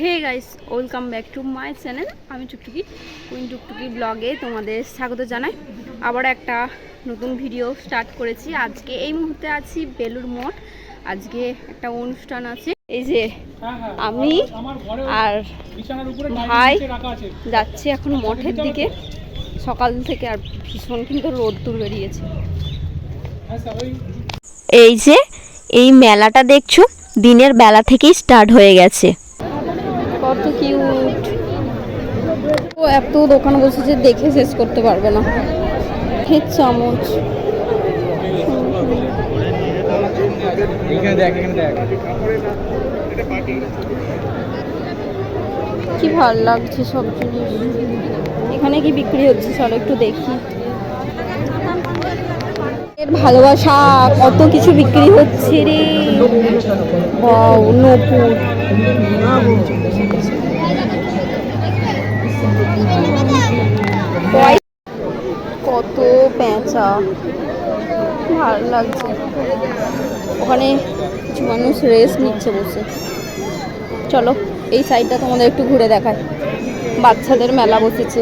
Hey guys welcome back to my channel আমি Tuktuki, queen টুকটুকি ব্লগে তোমাদের স্বাগত জানাই। আবার একটা নতুন ভিডিও স্টার্ট করেছি। আজকে এই মুহূর্তে আছি বেলুর মঠ। আজকে একটা অনুষ্ঠান আছে। এই যে আমি আর ভাই যাচ্ছি এখন মঠের দিকে। সকাল থেকে আর ভীষণ কিন্তু রোদ্দুর বেরিয়েছে। এই যে এই মেলাটা দেখছ? দিনের বেলা থেকেই স্টার্ট হয়ে গেছে। কত কিউট ও এত দোকান বসেছে দেখে শেষ করতে পারবে না। হে চামচ। কি ভালো লাগছে সব জিনিস। এখানে কি বিক্রি হচ্ছে? চলো একটু দেখি। ভালোবাসা, কত কিছু বিক্রি হচ্ছে রে। নপুর কত পেঁচা। ভালো লাগছে। ওখানে কিছু মানুষ রেস্ট নিচ্ছে বসে। চলো, এই সাইডটা তোমাদের একটু ঘুরে দেখায় বাচ্চাদের মেলা বসেছে।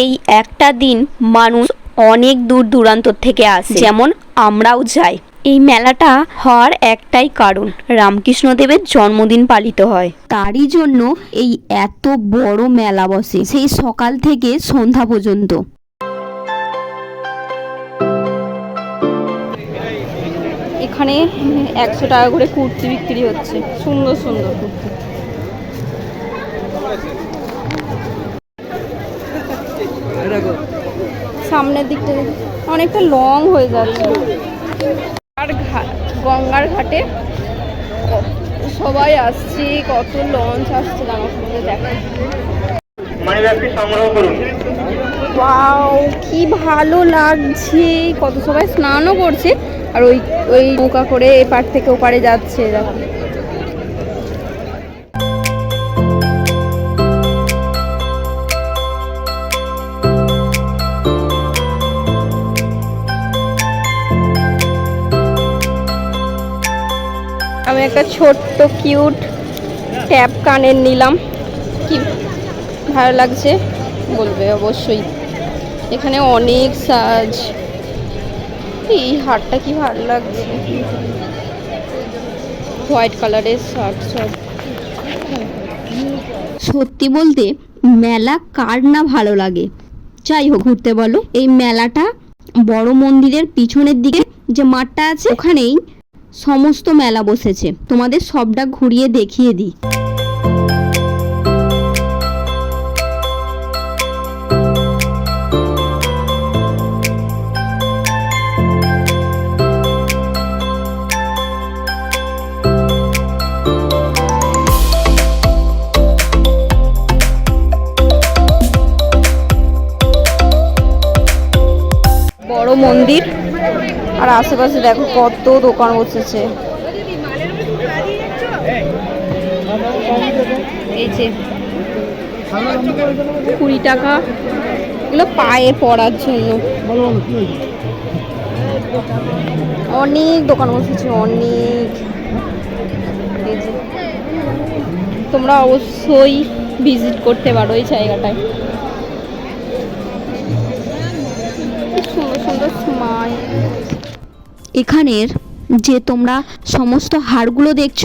এই একটা দিন মানুষ অনেক দূর দূরান্ত থেকে আসে। যেমন আমরাও যাই। এই মেলাটা হওয়ার একটাই কারণ রামকৃষ্ণদেবের জন্মদিন পালিত হয়। তারই জন্য এই এত বড় মেলা বসে সেই সকাল থেকে সন্ধ্যা পর্যন্ত। এখানে একশো টাকা করে কুর্তি বিক্রি হচ্ছে সুন্দর সুন্দর কুর্তি। সামনের দিকটা অনেকটা লং হয়ে যাচ্ছে। আর গঙ্গার ঘাটে সবাই আসছে কত লঞ্চ আসছে সংগ্রহ করুন। কি ভালো লাগছে। কত সবাই স্নানও করছে। আর ওই ওই নৌকা করে এপার থেকে ওপারে যাচ্ছে দেখো। আমি একটা ছোট্ট কিউট ট্যাপ কানের নিলাম। কি ভালো লাগছে? বলবে অবশ্যই। এখানে অনেক সাজ। এই হারটা কি ভালো লাগছে? হোয়াইট কালারের শার্ট সব। সত্যি বলতে, মেলা কার না ভালো লাগে? যাই হোক, ঘুরতে বলো। এই মেলাটা বড় মন্দিরের পিছনের দিকে যে মাঠটা আছে, ওখানেই সমস্ত মেলা বসেছে। তোমাদের সবটা ঘুরিয়ে দেখিয়ে দিই। আশেপাশে দেখো কত দোকান বসেছে। কুড়ি টাকা। এগুলো পায়ে পড়ার জন্য। অনেক দোকান বসেছে, অনেক। তোমরা অবশ্যই ভিজিট করতে পারো এই জায়গাটায়। সুন্দর সুন্দর স্মাইল এখানের যে তোমরা সমস্ত হাড়গুলো দেখছ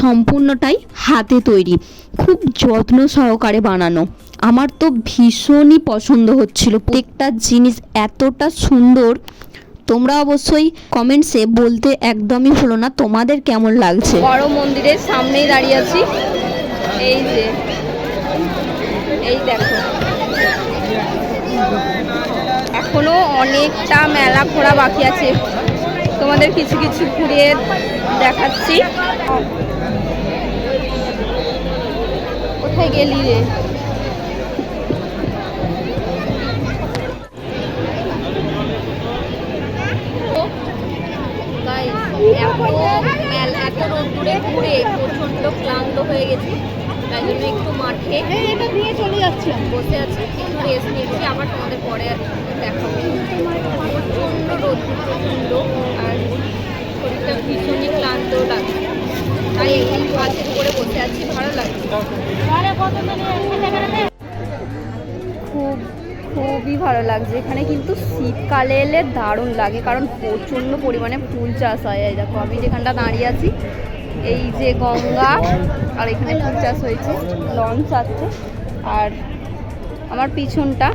সম্পূর্ণটাই হাতে তৈরি। খুব যত্ন সহকারে বানানো। আমার তো ভীষণই পছন্দ হচ্ছিল। প্রত্যেকটা জিনিস এতটা সুন্দর। তোমরা অবশ্যই কমেন্টসে বলতে একদমই হলো না, তোমাদের কেমন লাগছে? বড় মন্দিরের সামনেই দাঁড়িয়ে আছি। এই যে, এই দেখো। এখনও অনেকটা মেলা ঘোরা বাকি আছে। তোমাদের কিছু কিছু ঘুরিয়ে দেখাচ্ছি। কোথায় গেলি রে? এত এত রোদ্দুরে ঘুরে প্রচণ্ড ক্লান্ত হয়ে গেছি। তাই জন্য একটু মাঠে এটা দিয়ে চলে যাচ্ছি বসে আছি একটু রেস্ট নিচ্ছি আবার তোমাদের পরে দেখাবো। প্রচণ্ড রোদ্দুর প্রচণ্ড আর শরীরটা ভীষণই ক্লান্ত গাছের উপরে বসে আছি ভালো লাগছে। খুব খুবই ভালো লাগছে। এখানে কিন্তু শীতকালে এলে দারুণ লাগে কারণ প্রচণ্ড পরিমাণে ফুল চাষ হয়। এই দেখো আমি যেখানটা দাঁড়িয়ে আছি এই যে গঙ্গা, আর এখানে ফুল চাষ হয়েছে, লঞ্চ আছে। আর আমার পিছনটা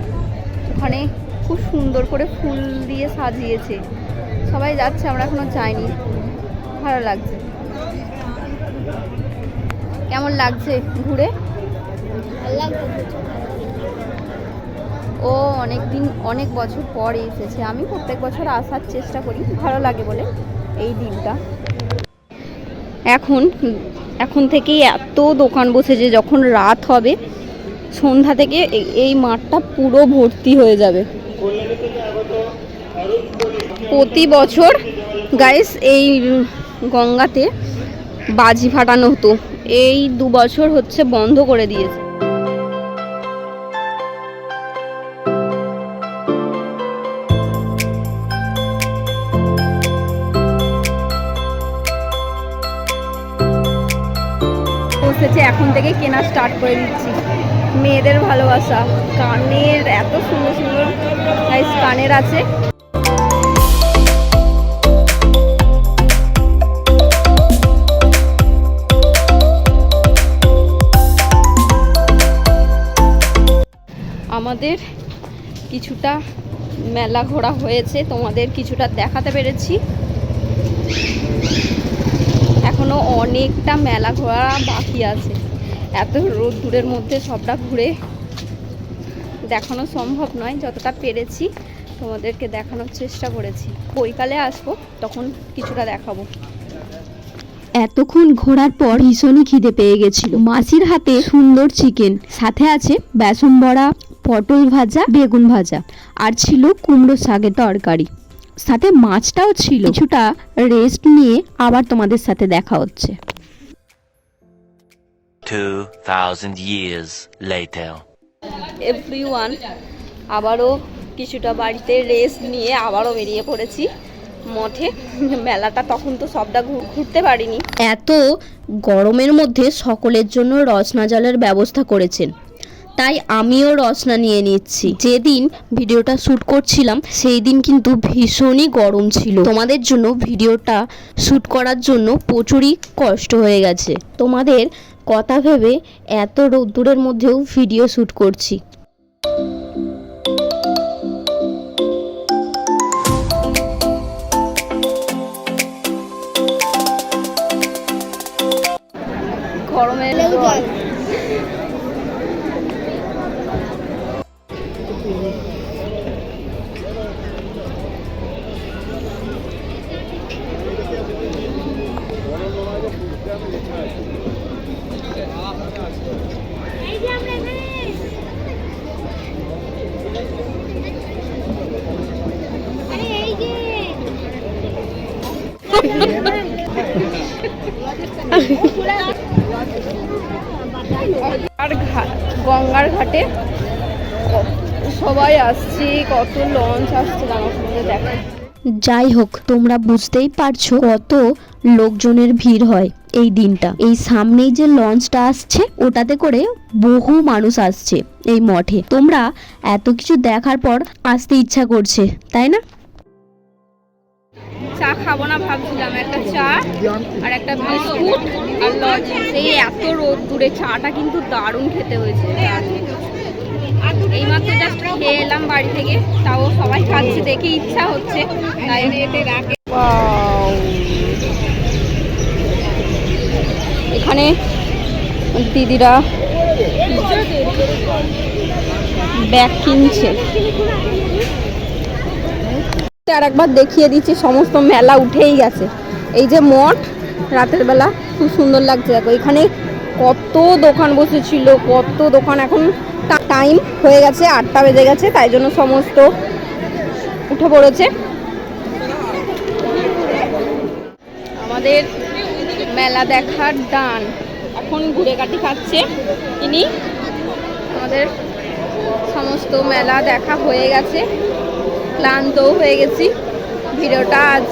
ওখানে খুব সুন্দর করে ফুল দিয়ে সাজিয়েছে। সবাই যাচ্ছে, আমরা এখনও যাইনি। ভালো লাগছে। কেমন লাগছে ঘুরে? ও অনেক দিন অনেক বছর পরে এসেছে। আমি প্রত্যেক বছর আসার চেষ্টা করি, ভালো লাগে বলে, এই দিনটা। এখন এখন থেকেই এত দোকান বসেছে যখন রাত হবে, সন্ধ্যা থেকে এই- মাঠটা পুরো ভর্তি হয়ে যাবে। প্রতি বছর গাইস এই গঙ্গাতে বাজি ফাটানো হতো। এই দু বছর হচ্ছে বন্ধ করে দিয়েছে। বসেছে এখন থেকে কেনা স্টার্ট করে দিচ্ছি। মেয়েদের ভালোবাসা, কানের এত সুন্দর সুন্দর গাইস কানের আছে। আমাদের কিছুটা মেলা ঘোরা হয়েছে, তোমাদের কিছুটা দেখাতে পেরেছি। এখনও অনেকটা মেলা ঘোরা বাকি আছে। এত রোদ দূরের মধ্যে সবটা ঘুরে দেখানো সম্ভব নয়, যতটা পেরেছি তোমাদেরকে দেখানোর চেষ্টা করেছি। বৈকালে আসব, তখন কিছুটা দেখাবো। এতক্ষণ ঘোরার পর ভীষণই খিদে পেয়ে গেছিল। মাসির হাতে সুন্দর চিকেন, সাথে আছে বেসন বড়া, পটল ভাজা, বেগুন ভাজা, আর ছিল কুমড়ো শাকের তরকারি। সাথে মাছটাও ছিল। কিছুটা রেস্ট নিয়ে আবার তোমাদের সাথে দেখা হচ্ছে। 2,000 years later. এভরি ওয়ান আবারও কিছুটা বাড়িতে রেস্ট নিয়ে আবারও বেরিয়ে পড়েছি। মঠে। মেলাটা তখন তো সবটা ঘুরতে পারিনি। এত গরমের মধ্যে সকলের জন্য রসনা জলের ব্যবস্থা করেছেন। তাই আমিও রসনা নিয়ে নিচ্ছি। যেদিন ভিডিওটা শ্যুট করছিলাম সেই দিন কিন্তু ভীষণই গরম ছিল। তোমাদের জন্য ভিডিওটা শ্যুট করার জন্য প্রচুরই কষ্ট হয়ে গেছে। তোমাদের কথা ভেবে এত রোদ্দুরের মধ্যেও ভিডিও শ্যুট করছি। গরমের ঘাটে সবাই আসছি, কত লঞ্চ আসছে যাই হোক, তোমরা বুঝতেই পারছ কত লোকজনের ভিড় হয় এই দিনটা। এই সামনেই যে লঞ্চটা আসছে, ওটাতে করে বহু মানুষ আসছে এই মঠে। তোমরা এত কিছু দেখার পর আসতে ইচ্ছা করছে, তাই না? খাব না ভাবছিলাম একটা চা আর একটা বিস্কুট আর লজেন্স এই এত রোদ দূরে চাটা কিন্তু দারুণ খেতে হয়েছে। এইমাত্র জাস্ট খেয়ে এলাম বাড়ি থেকে তাও সবাই খাচ্ছে দেখে ইচ্ছা হচ্ছে। তাই রাখে। এখানে দিদিরা ব্যাগ কিনছে। আর একবার দেখিয়ে দিচ্ছি, সমস্ত মেলা উঠেই গেছে। এই যে মঠ, রাতের বেলা খুব সুন্দর লাগছে। দেখো, এখানে কত দোকান বসেছিল, কত দোকান। এখন টাইম হয়ে গেছে, আটটা বেজে গেছে, তাই জন্য সমস্ত উঠে পড়েছে। আমাদের মেলা দেখার ডান এখন ঘুরে কাটি খাচ্ছে তিনি আমাদের সমস্ত মেলা দেখা হয়ে গেছে। ক্লান্তও হয়ে গেছি। ভিডিওটা আজ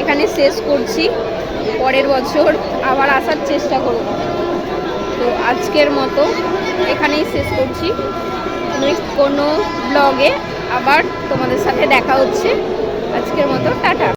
এখানে শেষ করছি। পরের বছর আবার আসার চেষ্টা করব। তো আজকের মতো এখানেই শেষ করছি। নেক্সট কোনো ব্লগে আবার তোমাদের সাথে দেখা হচ্ছে। আজকের মতো, টাটা।